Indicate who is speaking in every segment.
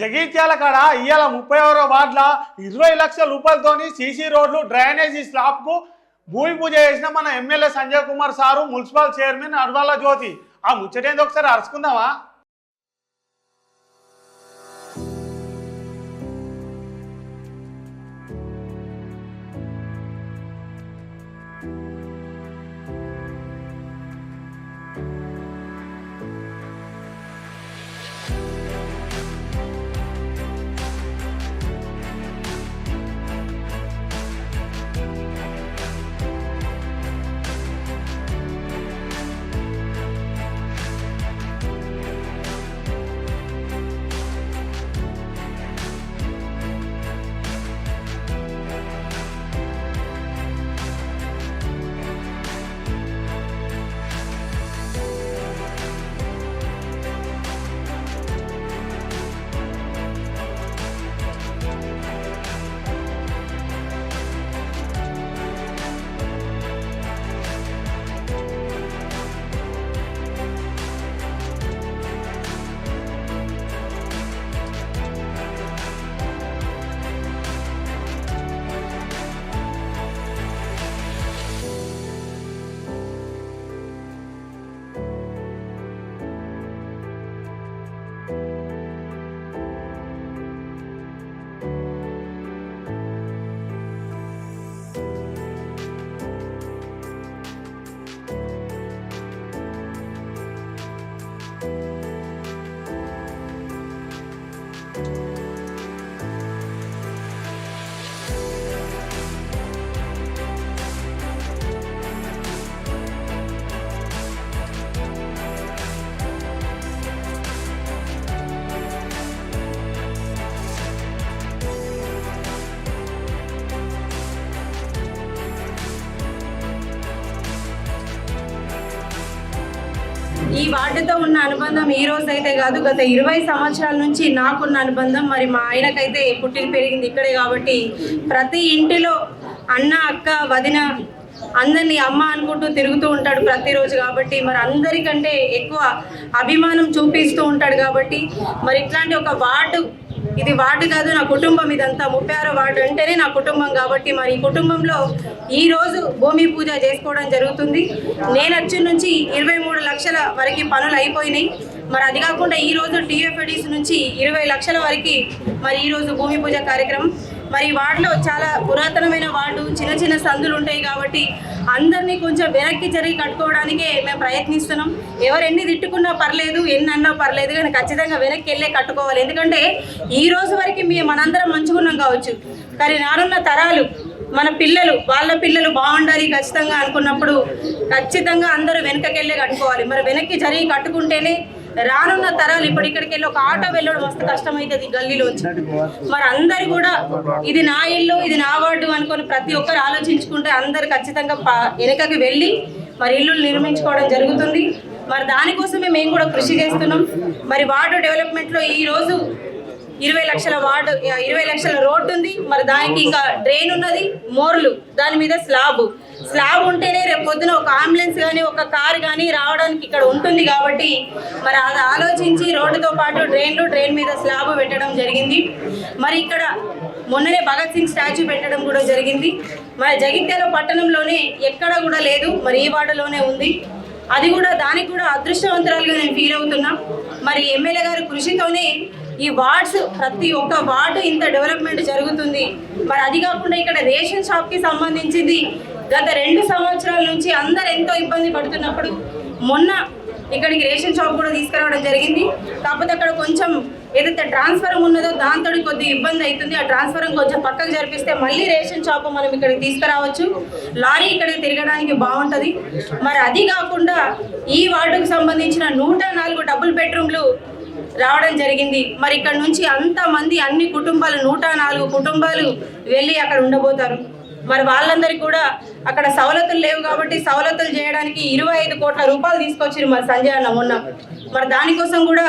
Speaker 1: జగిత్యాల కాడ ఇవాళ ముప్పై ఆరో వార్డుల ఇరవై లక్షల రూపాయలతోని సీసీ రోడ్లు డ్రైనేజీ స్లాబ్కు భూమి పూజ చేసిన మన MLA Sanjay Kumar sir municipal chairman Advala Jyothi. ఆ ముచ్చటేంది ఒకసారి అరుచుకుందామా?
Speaker 2: ఈ వార్డుతో ఉన్న అనుబంధం ఈ రోజు అయితే కాదు. గత ఇరవై సంవత్సరాల నుంచి నాకున్న అనుబంధం మరి మా ఆయనకైతే పుట్టిన పెరిగింది ఇక్కడే కాబట్టి ప్రతి ఇంటిలో అన్న అక్క వదిన అందరినీ అమ్మ అనుకుంటూ తిరుగుతూ ఉంటాడు ప్రతిరోజు కాబట్టి మరి అందరికంటే ఎక్కువ అభిమానం చూపిస్తూ ఉంటాడు కాబట్టి మరి ఇట్లాంటి ఒక వార్డు ఇది వార్డు కాదు నా కుటుంబం ఇదంతా. ముప్పై ఆరో వార్డు అంటేనే నా కుటుంబం కాబట్టి మరి ఈ కుటుంబంలో ఈ రోజు భూమి పూజ చేసుకోవడం జరుగుతుంది. నేను వచ్చి నుంచి ఇరవై మూడు లక్షల వరకు పనులు అయిపోయినాయి. మరి అది కాకుండా ఈ రోజు టీఎఫ్ఎడీస్ నుంచి ఇరవై లక్షల వరకు మరి ఈ రోజు భూమి పూజ కార్యక్రమం మరి వార్డులో చాలా పురాతనమైన వార్డు చిన్న చిన్న సందులు ఉంటాయి కాబట్టి అందరినీ కొంచెం వెనక్కి జరిగి కట్టుకోవడానికే మేము ప్రయత్నిస్తున్నాం. ఎవరు ఎన్ని తిట్టుకున్నా పర్లేదు ఎన్ని అన్నా పర్లేదు కానీ ఖచ్చితంగా వెనక్కి వెళ్ళే కట్టుకోవాలి. ఎందుకంటే ఈ రోజు వరకు మేము మనందరం మంచుకున్నాం కావచ్చు. కానీ నానున్న తరాలు మన పిల్లలు వాళ్ళ పిల్లలు బాగుండాలి ఖచ్చితంగా అనుకున్నప్పుడు ఖచ్చితంగా అందరూ వెనకకెళ్ళే కట్టుకోవాలి. మరి వెనక్కి జరిగి కట్టుకుంటేనే రానున్న తరాలు ఇప్పుడు ఇక్కడికి వెళ్ళి ఒక ఆటో వెళ్ళడం మస్తు కష్టమవుతుంది గల్లీలోంచి మరి అందరు కూడా ఇది నా ఇల్లు ఇది నా వార్డు అనుకొని ప్రతి ఒక్కరు ఆలోచించుకుంటే అందరు ఖచ్చితంగా వెనకకి వెళ్ళి మరి ఇల్లు నిర్మించుకోవడం జరుగుతుంది. మరి దానికోసమే మేము కూడా కృషి చేస్తున్నాం. మరి వార్డు డెవలప్మెంట్లో ఈ రోజు ఇరవై లక్షల వార్డు ఇరవై లక్షల రోడ్డు ఉంది మరి దానికి ఇంకా డ్రైన్ ఉన్నది మోర్లు దాని మీద స్లాబ్. స్లాబ్ ఉంటేనే రేపు పొద్దున ఒక అంబులెన్స్ కానీ ఒక కార్ కానీ రావడానికి ఇక్కడ ఉంటుంది కాబట్టి మరి అది ఆలోచించి రోడ్డుతో పాటు డ్రైన్లు డ్రైన్ మీద స్లాబ్ పెట్టడం జరిగింది. మరి ఇక్కడ మొన్ననే భగత్ సింగ్ స్టాచ్యూ పెట్టడం కూడా జరిగింది. మరి జగిత్యాల పట్టణంలోనే ఎక్కడ కూడా లేదు మరి ఈ వార్డులోనే ఉంది. అది కూడా దానికి కూడా అదృష్టవంతరాలుగా నేను ఫీల్ అవుతున్నా. మరి ఎమ్మెల్యే గారి కృషితోనే ఈ వార్డ్స్ ప్రతి ఒక్క వార్డు ఇంత డెవలప్మెంట్ జరుగుతుంది. మరి అది కాకుండా ఇక్కడ రేషన్ షాప్కి సంబంధించింది గత రెండు సంవత్సరాల నుంచి అందరు ఎంతో ఇబ్బంది పడుతున్నప్పుడు మొన్న ఇక్కడికి రేషన్ షాప్ కూడా తీసుకురావడం జరిగింది. కాకపోతే అక్కడ కొంచెం ఏదైతే ట్రాన్స్ఫరం ఉన్నదో దాంతో కొద్దిగా ఇబ్బంది అవుతుంది. ఆ ట్రాన్స్ఫరం కొంచెం పక్కకు జరిపిస్తే మళ్ళీ రేషన్ షాప్ మనం ఇక్కడికి తీసుకురావచ్చు. లారీ ఇక్కడికి తిరగడానికి బాగుంటుంది. మరి అది కాకుండా ఈ వార్డుకు సంబంధించిన నూట నాలుగు డబుల్ బెడ్రూమ్లు రావడం జరిగింది. మరి ఇక్కడ నుంచి అంతమంది అన్ని కుటుంబాలు నూట నాలుగు కుటుంబాలు వెళ్ళి అక్కడ ఉండబోతారు. మరి వాళ్ళందరికీ కూడా అక్కడ సవలతులు లేవు కాబట్టి సవలతులు చేయడానికి ఇరవై ఐదు కోట్ల రూపాయలు తీసుకొచ్చారు మరి సంజయ్ అన్న మొన్న. మరి దానికోసం కూడా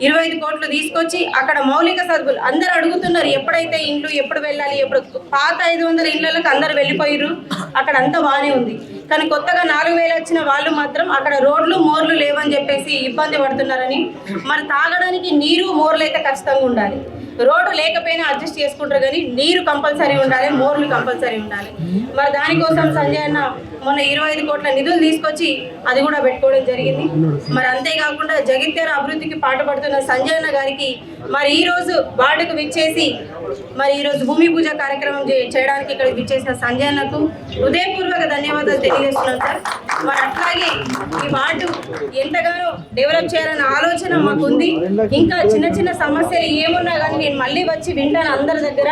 Speaker 2: ఇరవై ఐదు కోట్లు తీసుకొచ్చి అక్కడ మౌలిక సరుకులు అందరు అడుగుతున్నారు ఎప్పుడైతే ఇండ్లు ఎప్పుడు వెళ్ళాలి ఎప్పుడు పాత ఐదు వందల ఇళ్ళకి అందరు వెళ్ళిపోయారు అక్కడ అంతా బాగానే ఉంది. కానీ కొత్తగా నాలుగు వేలు వచ్చిన వాళ్ళు మాత్రం అక్కడ రోడ్లు మోర్లు లేవని చెప్పేసి ఇబ్బంది పడుతున్నారని. మరి తాగడానికి నీరు మోర్లు అయితే ఖచ్చితంగా ఉండాలి. రోడ్డు లేకపోయినా అడ్జస్ట్ చేసుకుంటారు కానీ నీరు కంపల్సరీ ఉండాలి మోర్లు కంపల్సరీ ఉండాలి. మరి దానికోసం సంజయ్ అన్న మొన్న ఇరవై ఐదు కోట్ల నిధులు తీసుకొచ్చి అది కూడా పెట్టుకోవడం జరిగింది. మరి అంతేకాకుండా జగిత్యాల అభివృద్ధికి పాటుపడుతున్న సంజయ్ అన్న గారికి మరి ఈ రోజు వార్డుకు విచ్చేసి మరి ఈ రోజు భూమి పూజ కార్యక్రమం చేయడానికి ఇక్కడ విచ్చేసిన సంజయ్ అన్నకు హృదయపూర్వక ధన్యవాదాలు తెలియజేస్తున్నాను సార్. మరి అట్లాగే ఈ వార్డు ఎంతగానో డెవలప్ చేయాలన్న ఆలోచన మాకు ఉంది ఇంకా చిన్న చిన్న సమస్యలు ఏమున్నా కానీ నేను మళ్ళీ వచ్చి వింటాను అందరి దగ్గర.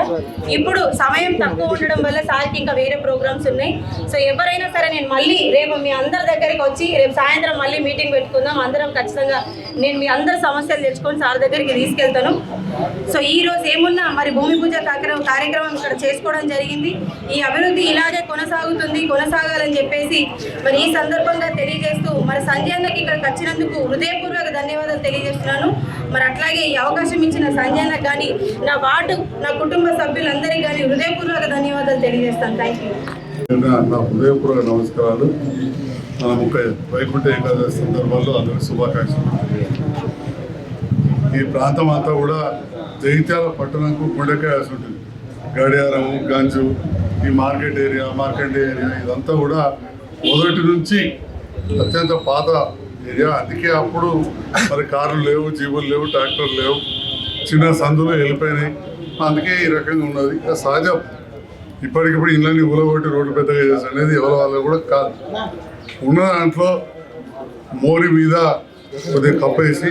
Speaker 2: ఇప్పుడు సమయం తక్కువ ఉండడం వల్ల సార్కి ఇంకా వేరే ప్రోగ్రామ్స్ ఉన్నాయి. సో ఎవరైనా సరే నేను మళ్ళీ రేపు మీ అందరి దగ్గరికి వచ్చి రేపు సాయంత్రం మళ్ళీ మీటింగ్ పెట్టుకుందాం. అందరం ఖచ్చితంగా నేను మీ అందరి సమస్యలు తెచ్చుకొని సార్ దగ్గరికి తీసుకెళ్తాను. సో ఈ రోజు ఏమున్నా మరి భూమి పూజ కార్యక్రమం కార్యక్రమం ఇక్కడ చేసుకోవడం జరిగింది. ఈ అభివృద్ధి ఇలాగే కొనసాగుతుంది కొనసాగాలని చెప్పేసి మరి ఈ సందర్భంగా తెలియజేస్తూ మరి సంజయ్ అన్నకి ఇక్కడికి వచ్చినందుకు హృదయపూర్వక ధన్యవాదాలు తెలియజేస్తున్నాను. మరి అట్లాగే ఈ అవకాశం ఇచ్చిన సంజయ్ అన్నకు కానీ నా వార్డు నా కుటుంబ సభ్యులందరికీ కానీ హృదయపూర్వక ధన్యవాదాలు తెలియజేస్తాను. థ్యాంక్ యూ
Speaker 3: నా హృదయపూర్వక నమస్కారాలు. మన ముక్క వైకుంఠ ఏకాదశి సందర్భంలో అందరికి శుభాకాంక్షలు. ఈ ప్రాంతం అంతా కూడా జగిత్యాల పట్టణంకు గుండెకాయ ఉంటుంది. గడియారం గంజు ఈ మార్కెట్ ఏరియా మార్కెట్ ఏరియా ఇదంతా కూడా మొదటి నుంచి అత్యంత పాత ఏరియా. అందుకే అప్పుడు మరి కార్లు లేవు జీవులు లేవు ట్రాక్టర్లు లేవు. చిన్న సందులు వెళ్ళిపోయినాయి. అందుకే ఈ రకంగా ఉన్నది. ఇక సహజం. ఇప్పటికిప్పుడు ఇళ్ళని ఊలగొట్టి రోడ్డు పెద్దగా చేసి అనేది ఎవరి వాళ్ళు కూడా కాదు. ఉన్న దాంట్లో మోరి మీద కొద్దిగా కప్పేసి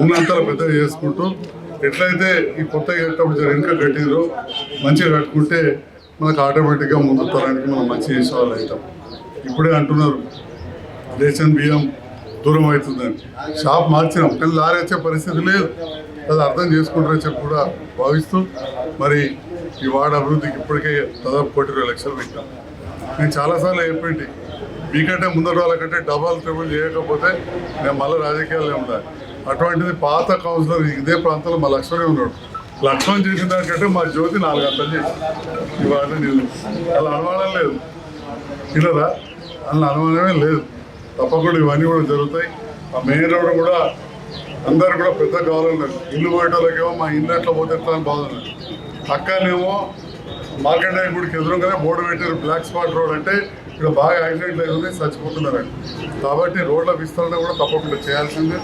Speaker 3: ఉన్నంతలో పెద్దగా చేసుకుంటూ ఎట్లయితే ఈ కొత్తగా కట్టడం జర ఇంకా కట్టిందో మంచిగా కట్టుకుంటే మనకు ఆటోమేటిక్గా ముందు తరానికి మనం మంచి చేసేవాళ్ళు అవుతాం ఇప్పుడే అంటున్నారు రేషన్ బియ్యం దూరం అవుతుందని. షాప్ మార్చినాం కానీ లారీ వచ్చే పరిస్థితి లేదు. అది అర్థం చేసుకుంటారని చెప్పి కూడా భావిస్తూ మరి ఈ వార్డు అభివృద్ధికి ఇప్పటికే దాదాపు కోటి ఇరవై లక్షలు పెట్టాం. నేను చాలాసార్లు చెప్పింది మీకంటే ముందర వాళ్ళకంటే డబల్ ట్రిబుల్ చేయకపోతే నేను మళ్ళీ రాజకీయాల్లో ఉండాలి. అటువంటిది పాత కౌన్సిలర్ ఇదే ప్రాంతంలో మా లక్ష్మణే ఉన్నాడు. లక్ష్మణ్ చేసిన దానికంటే మా జ్యోతి నాలుగు గంటలు చేసి ఇవాళ వార్డు అలా అనుమానం లేదు. ఇలా అలా అనుమానమే లేదు. తప్పకుండా ఇవన్నీ కూడా జరుగుతాయి. ఆ మెయిన్ రోడ్ కూడా అందరు కూడా పెద్ద కావాలన్నారు ఇల్లు పోయేటోళ్ళకేమో మా ఇల్లు ఎట్లా పోతే ఎట్లా అని బాగున్నారు అక్కనేమో మార్కెట్ గుడికి ఎదురుగానే బోర్డు పెట్టారు. బ్లాక్ స్పాట్ రోడ్ అంటే ఇక్కడ బాగా యాక్సిడెంట్లు అవుతుంది చచ్చిపోతున్నారండి. కాబట్టి రోడ్ల విస్తరణ కూడా తప్పకుండా చేయాల్సిందే.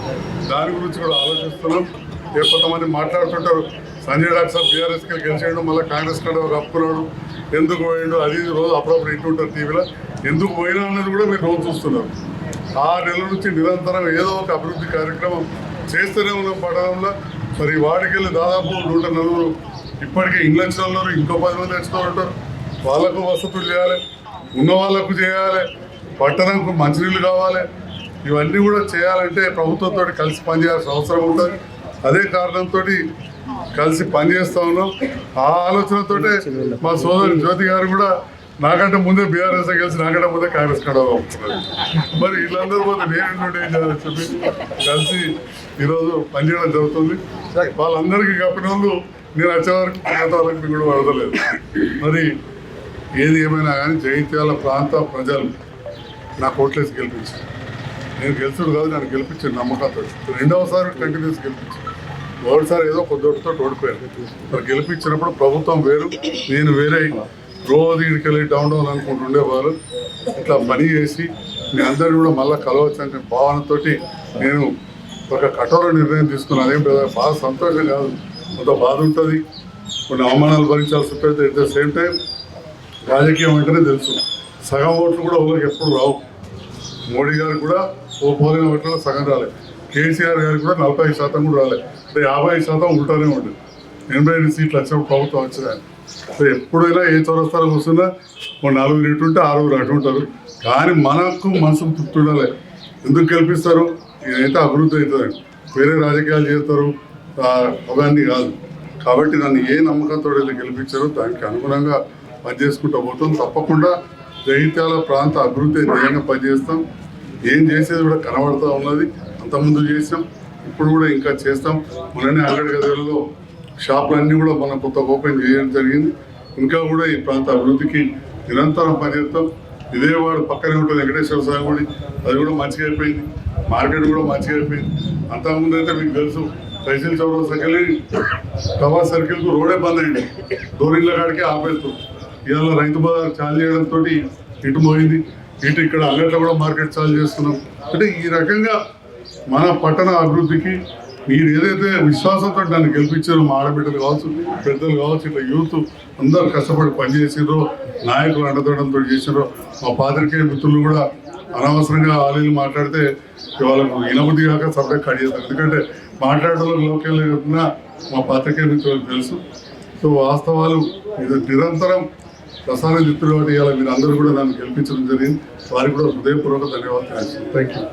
Speaker 3: దాని గురించి కూడా ఆలోచిస్తున్నాం. ఏ కొంతమంది మాట్లాడుతుంటారు సంజయ్ డాక్టర్ సార్ బీఆర్ఎస్కి గెలిచేయడం మళ్ళీ కాంగ్రెస్ కాడ కప్పుకున్నాడు ఎందుకు పోయిండు అది రోజు అప్పుడప్పుడు ఇంటుంటారు టీవీలో. ఎందుకు పోయినా అన్నది కూడా మీరు రోజు చూస్తున్నారు. ఆ నెల నుంచి నిరంతరం ఏదో ఒక అభివృద్ధి కార్యక్రమం చేస్తూనే ఉన్నాం పట్టణంలో. మరి వాడికెళ్ళి దాదాపు నూట నలుగురు ఇప్పటికే ఇంగ్లండ్స్లో ఉన్నారు ఇంకో పది మంది వచ్చిన ఉంటారు. వాళ్ళకు వసతులు చేయాలి. ఉన్న వాళ్ళకు చేయాలి పట్టణంకు మంచినీళ్ళు కావాలి ఇవన్నీ కూడా చేయాలంటే ప్రభుత్వంతో కలిసి పనిచేయాల్సిన అవసరం ఉంటుంది. అదే కారణంతో కలిసి పనిచేస్తా ఉన్నాం. ఆ ఆలోచనతోటే మా సోదరి జ్యోతి గారు కూడా నాకంటే ముందే బీఆర్ఎస్ కలిసి నాకంటే ముందే కాంగ్రెస్ కడ మరి వీళ్ళందరూ పోతే నేను ఏం చేయాలని చెప్పి కలిసి ఈరోజు పనిచేయడం జరుగుతుంది. వాళ్ళందరికీ కప్పిన వాళ్ళు నేను వచ్చే వరకు కూడా వదలలేదు మరి ఏది ఏమైనా కానీ జగిత్యాల ప్రాంత ప్రజలు నా కోట్లేసి గెలిపించారు. నేను గెలుచుడు కాదు నన్ను గెలిపించాను నమ్మకంతో. రెండవసారి కంటిన్యూస్ గెలిపించాను ఒకటిసారి ఏదో కొద్దితో ఓడిపోయాను మరి గెలిపించినప్పుడు ప్రభుత్వం వేరు నేను వేరే. రోజు ఇక్కడికి వెళ్ళి డౌన్ డౌన్ అనుకుంటుండేవారు ఇట్లా పని చేసి మీ అందరిని కూడా మళ్ళీ కలవచ్చు అనే భావనతోటి నేను ఒక కఠోర నిర్ణయం తీసుకున్నాను. అదేం పెద్ద బాగా సంతోషం కాదు. కొంత బాధ ఉంటుంది. కొన్ని అవమానాలు భరించాల్సి ఉంటుంది. అట్ ద సేమ్ టైం రాజకీయం అంటేనే తెలుసు. సగం ఓట్లు కూడా ఒకరికి ఎప్పుడు రావు. మోడీ గారు కూడా ఓ పోలిన ఓట్లలో సగం రాలేదు కేసీఆర్ గారు కూడా నలభై ఐదు శాతం కూడా రాలేదు అంటే యాభై శాతం ఉంటానే ఉంటుంది ఎనభై ఐదు సీట్లు వచ్చినప్పుడు ప్రభుత్వం వచ్చినాయి సో ఎప్పుడైనా ఏ చౌరస్తాలో కూర్చున్నా ఓ నలుగురు ఇటు ఉంటే ఆరుగురు అటు ఉంటారు. కానీ మనకు మనసుకు తృప్తి ఉండాలి. ఎందుకు గెలిపిస్తారు? ఇదైతే అభివృద్ధి అవుతుందండి వేరే రాజకీయాలు చేస్తారు. ఆ, అవన్నీ కాదు. కాబట్టి నన్ను ఏ నమ్మకంతో గెలిపించారో దానికి అనుగుణంగా పనిచేసుకుంటూ పోతాం. తప్పకుండా జగిత్యాల ప్రాంత అభివృద్ధి ధ్యేయంగా పనిచేస్తాం. ఏం చేసేది కూడా కనబడుతూ ఉన్నది. అంతకుముందు చేసాం ఇప్పుడు కూడా ఇంకా చేస్తాం. మొన్ననే అంగడి గదులలో షాపులన్నీ కూడా మనం కొత్త ఓపెన్ చేయడం జరిగింది. ఇంకా కూడా ఈ ప్రాంత అభివృద్ధికి నిరంతరం పనిచేస్తాం. విజయవాడ పక్కనే ఉంటుంది వెంకటేశ్వర స్వామి గుడి. అది కూడా మంచిగా అయిపోయింది. మార్కెట్ కూడా మంచిగా అయిపోయింది. అంతకుముందు అయితే మీకు తెలుసు తహసీల్ చౌరస్తాకి సర్కిల్ కవా సర్కిల్కు రోడే బంద్ అయింది. దూరిళ్ళ కాడికి ఆపేస్తుంది ఇవాళ రైతు బజార్ చాలు చేయడంతో ఇటు పోయింది ఇటు ఇక్కడ అంగట్లో కూడా మార్కెట్ చాలు చేస్తున్నాం. అంటే ఈ రకంగా మన పట్టణ అభివృద్ధికి మీరు ఏదైతే విశ్వాసంతో నన్ను గెలిపించారో మా ఆడబిడ్డలు కావచ్చు పెద్దలు కావచ్చు ఇట్లా యూత్ అందరూ కష్టపడి పనిచేసారో నాయకులు అండదండంతో చేసారో మా పాత్రికేయ మిత్రులు కూడా అనవసరంగా ఆలీలు మాట్లాడితే వాళ్ళకు ఇనబుద్ధి కాక సబ్జెక్ట్ కట్ చేస్తారు ఎందుకంటే మాట్లాడడంలో లోకల్ మా పాత్రికేయ మిత్రులకు తెలుసు. సో వాస్తవాలు ఇది నిరంతరం రసాయన చెప్తున్న వాటి ఇవాళ మీరు అందరూ కూడా నన్ను గెలిపించడం జరిగింది. వారికి కూడా హృదయపూర్వక ధన్యవాదాలు. Thank you